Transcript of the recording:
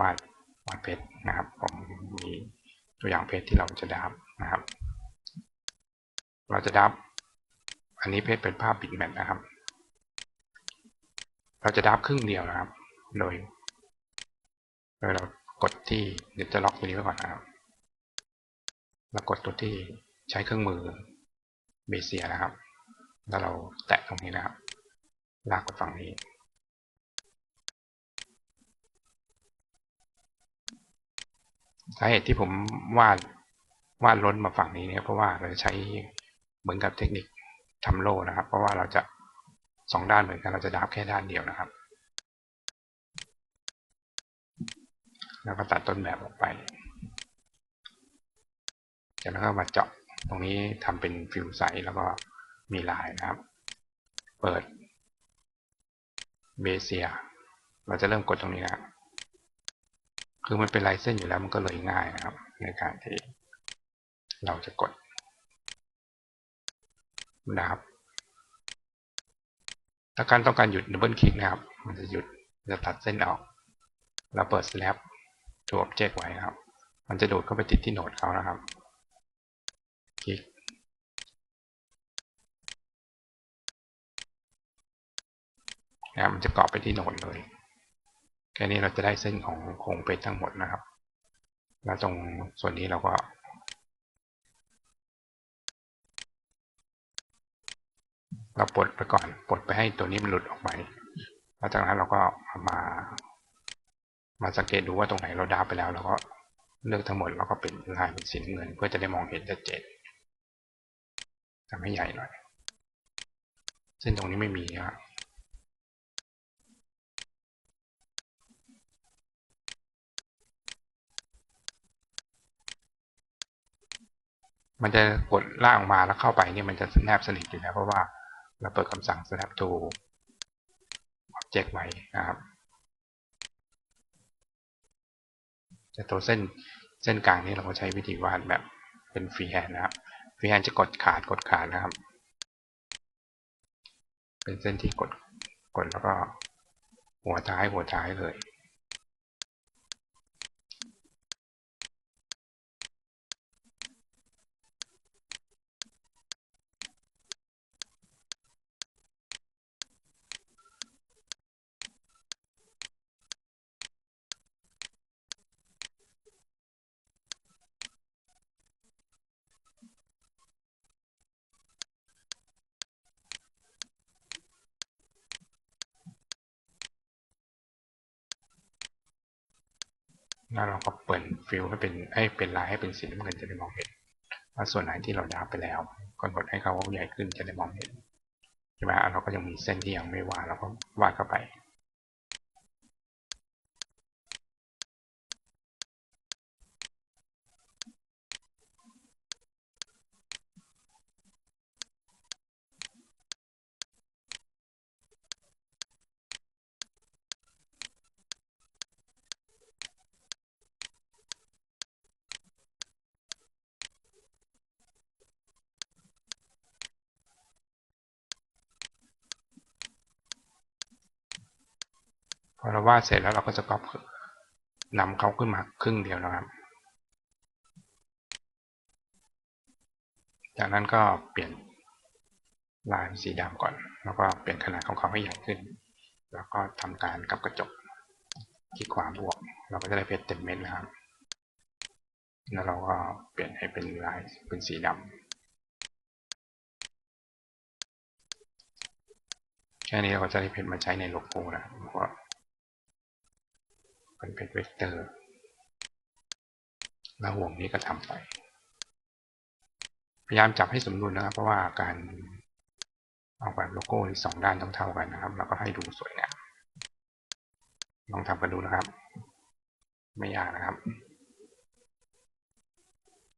วาดวาดเพชรนะครับ ผมมีตัวอย่างเพชรที่เราจะดับนะครับ เราจะดับ อันนี้เพชรเป็นภาพบิดแมทนะครับ เราจะดับครึ่งเดียวนะครับ โดยโดยเรากดที่เดี๋ยวจะล็อกตัวนี้ไว้ก่อนนะครับแล้วกดตัวที่ใช้เครื่องมือเบเซียนะครับ แล้วเราแตะตรงนี้นะครับ ลากกดฝั่งนี้ สาเหตุที่ผมวาดวาดล้นมาฝั่งนี้เนี่ยเพราะว่าเราจะใช้เหมือนกับเทคนิคทำโล่นะครับ เพราะว่าเราจะสองด้านเหมือนกันเราจะดับแค่ด้านเดียวนะครับ แล้วก็ตัดต้นแบบออกไปจากนั้นก็มาเจาะตรงนี้ทำเป็นฟิวใสแล้วก็มีลายนะครับ เปิดเบเซีย เราจะเริ่มกดตรงนี้นะ คือมันเป็นลายเส้นอยู่แล้วมันก็เลยง่ายนะครับ ในการที่เราจะกดนะครับถ้าการต้องการหยุดดับเบิลคลิกนะครับ มันจะหยุดจะตัดเส้นออก เราเปิด slab to object ไว้นะครับ มันจะดูดเข้าไปติดที่โหนดเขานะครับ คลิก นะครับมันจะเกาะไปที่โหนดเลย แค่นี้เราจะได้เส้นของโครงเพชรทั้งหมดนะครับ แล้วตรงส่วนนี้เราก็ เราปลดไปก่อน ปลดไปให้ตัวนี้มันหลุดออกไป แล้วจากนั้นเราก็มา มาสังเกตดูว่าตรงไหนเราดาวไปแล้วเราก็เลือกทั้งหมดแล้วก็เป็นลายเป็นสีเงิน เพื่อจะได้มองเห็นชัดเจนทำให้ใหญ่หน่อย เส้นตรงนี้ไม่มีนะครับ มันจะกดล่างมาแล้วเข้าไปนี่มันจะแนบสนิทอยู่แล้วเพราะว่าเราเปิดคำสั่ง snap to object ไว้นะครับแต่ตัวเส้นเส้นกลางนี้เราก็ใช้วิธีวาดแบบเป็นฟรีแฮนด์นะครับฟรีแฮนด์จะกดขาดกดขาดนะครับ เป็นเส้นที่กดกดแล้วก็หัวท้ายหัวท้ายเลย แล้วเราก็เปิดฟิลให้เป็นให้เป็นลายให้เป็นสีน้ำเงินจะได้มองเห็นว่าส่วนไหนที่เราดาบไปแล้วกำหนดให้เขาใหญ่ขึ้นจะได้มองเห็นใช่ไหมเราก็ยังมีเส้นที่ยังไม่วาดเราก็วาดเข้าไป พอเราวาดเสร็จแล้วเราก็จะก๊อปนำเขาขึ้นมาครึ่งเดียวนะครับ จากนั้นก็เปลี่ยนลายเป็นสีดำก่อน แล้วก็เปลี่ยนขนาดของเขาให้ใหญ่ขึ้น แล้วก็ทำการกับกระจกที่ขวาบวก เราก็จะได้เพชรเต็มเม็ดนะครับ แล้วเราก็เปลี่ยนให้เป็นลายเป็นสีดำแค่นี้เราก็จะได้เพชรมาใช้ในโลโก้นะครับเพราะ มันเป็นเพชรเวกเตอร์ แล้วห่วงนี้ก็ทำไป พยายามจับให้สมดุลนะครับ เพราะว่าการออกแบบโลโก้สองด้านต้องเท่ากันนะครับ แล้วก็ให้ดูสวยงามลองทำกันดูนะครับ ไม่ยากนะครับ